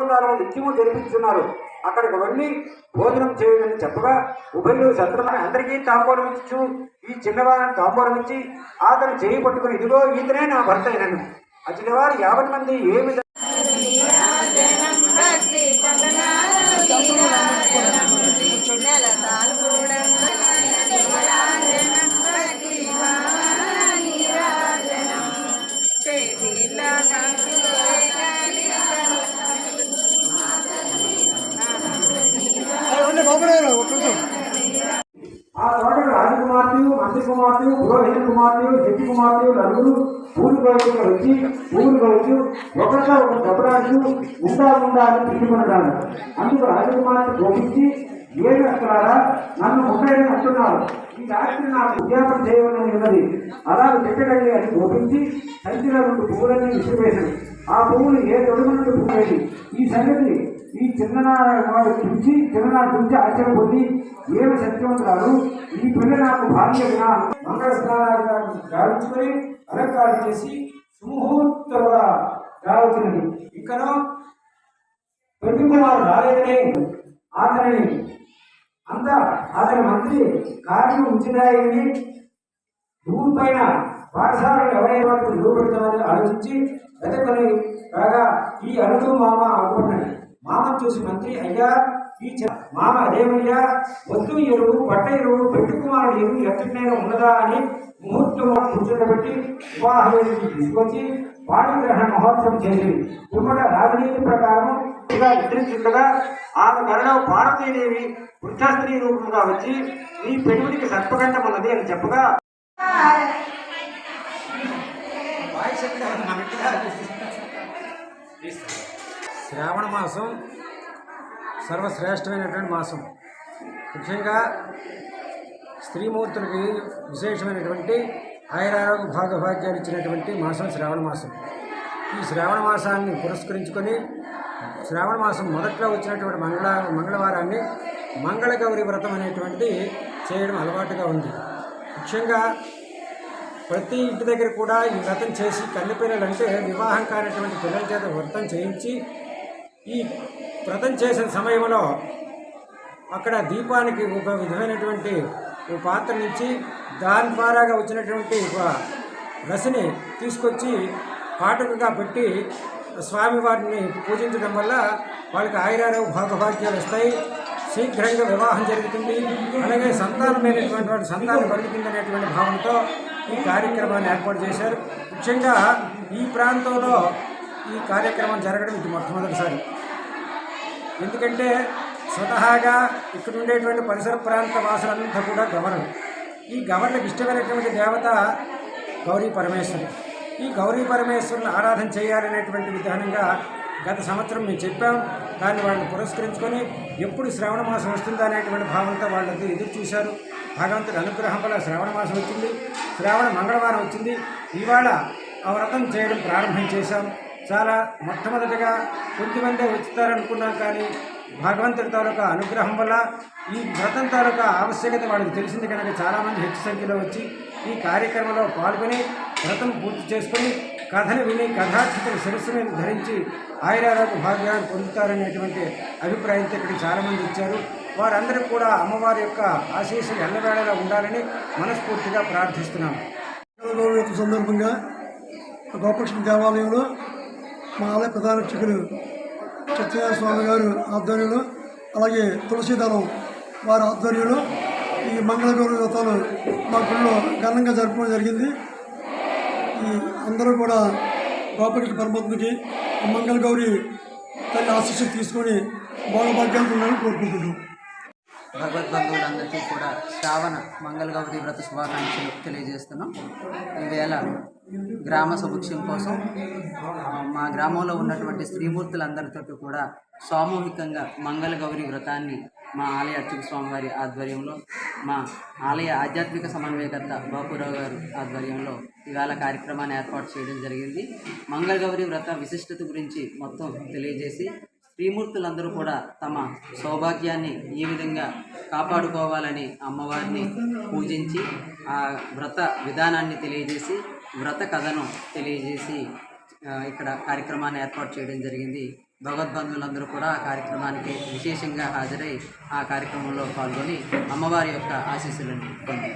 ఉన్నారు నిత్యము జరిపించున్నారు. అక్కడికి వెళ్ళి భోజనం చేయమని చెప్పగా ఉభయులు శత్రుమని అందరికీ తాంబూలం ఇచ్చు ఈ చిన్నవారిని తాంబూలం ఇచ్చి అతను చేయి పట్టుకుని ఇదిగో ఈతనే నా భర్త అయినను అతని వారు యాభై మంది ఏ విధంగా తోటకు రాజకుమార్తెలు మంత్రి కుమార్తెలు పురోహిత కుమార్తెలు శక్తి కుమార్తెలు నలుగురు పూలు గౌరవం వచ్చి పూలు గౌరవం ఒకరితో ఒక దెబ్బరాజు ఉండా ఉండా అని పిలుచుకున్నాడు అందుకు రాజకుమార్తె కోపించి ఏమి అక్కడారా నన్ను ఉండేది అంటున్నారు. ఈ రాత్రి నాకు ఉద్యాపన చేయవలని ఉన్నది. అలా చెట్టగలి అని కోపించి సంచిలో రెండు పువ్వులన్నీ విసిరివేశాడు ఆ పువ్వులు ఏ తొడుగునట్టు పువ్వేది ఈ సంగతి ఈ చిన్ననాడు నుంచి చిన్ననాడు నుంచి ఆశ్చర్య పొంది ఏమి ఈ పిల్ల నాకు భార్యగా వినా మంగళ స్నానాలు గావించుకొని అలంకారం చేసి సుముహూర్తముగా గావుతున్నది ఇక్కను పెళ్ళి కుమారు రాలేదనే అతనిని అంత అతని మంత్రి కార్యం ఉంచినాయని భూమి పైన పాఠశాలను ఎవరైనా వాటికి నిలువ ఆలోచించి వెతకొని కాగా ఈ అరుడు మామ అనుకున్నాడు మామను చూసి మంత్రి అయ్యా ఈ మామ అదేమయ్యా వస్తు ఎరువు బట్ట ఎరువు పెట్టి కుమారుడు ఎరువు ఎక్కడైనా ఉన్నదా అని ముహూర్తం కూర్చోబెట్టి వివాహానికి తీసుకొచ్చి పాణిగ్రహణ మహోత్సవం చేసింది. పిమ్మట రాజనీతి ప్రకారం నిద్రించుండగా ఆమె కరలో భారతీయదేవి వృద్ధాస్త్రీ రూపంగా వచ్చి నీ పెనుడికి సర్పగండం ఉన్నది అని చెప్పగా శ్రావణ మాసం సర్వశ్రేష్టమైనటువంటి మాసం. ముఖ్యంగా స్త్రీమూర్తులకి విశేషమైనటువంటి ఆయురారోగ్య భాగభాగ్యాలు ఇచ్చినటువంటి మాసం శ్రావణ మాసం. ఈ శ్రావణ మాసాన్ని పురస్కరించుకొని శ్రావణ మాసం మొదట్లో వచ్చినటువంటి మంగళ మంగళవారాన్ని మంగళగౌరి వ్రతం అనేటువంటిది చేయడం అలవాటుగా ఉంది. ముఖ్యంగా ప్రతి ఇంటి దగ్గర కూడా ఈ వ్రతం చేసి కన్ను పిల్లలు అంటే వివాహం కానటువంటి పిల్లల చేత వ్రతం చేయించి ఈ వ్రతం చేసిన సమయంలో అక్కడ దీపానికి ఒక విధమైనటువంటి ఒక పాత్ర నుంచి దాని ద్వారాగా వచ్చినటువంటి ఒక రసిని తీసుకొచ్చి పాటకుగా పెట్టి స్వామివారిని పూజించడం వల్ల వాళ్ళకి ఆయురారోగ్య భాగభాగ్యాలు వస్తాయి. శీఘ్రంగా వివాహం జరుగుతుంది. అలాగే సంతానమైనటువంటి వాటి సంతానం కలుగుతుంది అనేటువంటి భావనతో ఈ కార్యక్రమాన్ని ఏర్పాటు చేశారు. ముఖ్యంగా ఈ ప్రాంతంలో ఈ కార్యక్రమం జరగడం ఇది మొట్టమొదటిసారి. ఎందుకంటే స్వతహాగా ఇక్కడ ఉండేటువంటి పరిసర ప్రాంత వాసులంతా కూడా గవర్నర్. ఈ గవర్నర్కి ఇష్టమైనటువంటి దేవత గౌరీ పరమేశ్వరి ఈ గౌరీ పరమేశ్వరుని ఆరాధన చేయాలనేటువంటి విధానంగా గత సంవత్సరం మేము చెప్పాం. దాన్ని వాళ్ళని పురస్కరించుకొని ఎప్పుడు శ్రావణ మాసం వస్తుందా అనేటువంటి భావంతో వాళ్ళది ఎదురు చూశారు. భగవంతుడి అనుగ్రహం వల్ల శ్రావణ మాసం వచ్చింది. శ్రావణ మంగళవారం వచ్చింది. ఇవాళ ఆ వ్రతం చేయడం ప్రారంభం చేశాం. చాలా మొట్టమొదటిగా కొద్దిమందే వచ్చుతారనుకున్నాం కానీ భగవంతుడి తాలూకా అనుగ్రహం వల్ల ఈ వ్రతం తాలూకా ఆవశ్యకత వాళ్ళకి తెలిసింది కనుక చాలామంది హెచ్చు సంఖ్యలో వచ్చి ఈ కార్యక్రమంలో పాల్గొని వ్రతం పూర్తి చేసుకొని కథను విని కథాక్షతలు శిరస్సు మీద ధరించి ఆయురారోగ్య భాగ్యాన్ని పొందుతారనేటువంటి అభిప్రాయంతో ఇక్కడికి చాలామంది ఇచ్చారు వారందరూ కూడా అమ్మవారి యొక్క ఆశీస్సులు ఎల్లవేళలా ఉండాలని మనస్ఫూర్తిగా ప్రార్థిస్తున్నాము. సందర్భంగా గోపకృష్ణ దేవాలయంలో మా ఆలయ ప్రధాన అర్చకులు సత్యనారాయణ స్వామి గారు ఆధ్వర్యంలో అలాగే తులసీదళం వారి ఆధ్వర్యంలో ఈ మంగళగౌరవ వ్రతాలు మా గుళ్ళో ఘనంగా జరపడం జరిగింది. ఈ అందరూ కూడా గోపకృష్ణ పరమాత్మకి మంగళగౌరి మంగళ గౌరి తల్లి ఆశీస్సు తీసుకొని భోగభాగ్యాలు ఉండాలని కోరుకుంటున్నాం. భగవద్బంధువులందరికీ కూడా శ్రావణ మంగళగౌరి వ్రత శుభాకాంక్షలు తెలియజేస్తున్నాం. ఈవేళ గ్రామ సుభిక్షం కోసం మా గ్రామంలో ఉన్నటువంటి స్త్రీమూర్తులందరితో కూడా సామూహికంగా మంగళగౌరి వ్రతాన్ని మా ఆలయ అర్చక స్వామివారి ఆధ్వర్యంలో మా ఆలయ ఆధ్యాత్మిక సమన్వయకర్త బాపురావు గారు ఆధ్వర్యంలో ఇవాళ కార్యక్రమాన్ని ఏర్పాటు చేయడం జరిగింది. మంగళగౌరి వ్రత విశిష్టత గురించి మొత్తం తెలియజేసి శ్రీమూర్తులందరూ కూడా తమ సౌభాగ్యాన్ని ఈ విధంగా కాపాడుకోవాలని అమ్మవారిని పూజించి ఆ వ్రత విధానాన్ని తెలియజేసి వ్రత కథను తెలియజేసి ఇక్కడ కార్యక్రమాన్ని ఏర్పాటు చేయడం జరిగింది. భగవద్బంధువులందరూ కూడా ఆ కార్యక్రమానికి విశేషంగా హాజరై ఆ కార్యక్రమంలో పాల్గొని అమ్మవారి యొక్క ఆశీస్సులను పొంది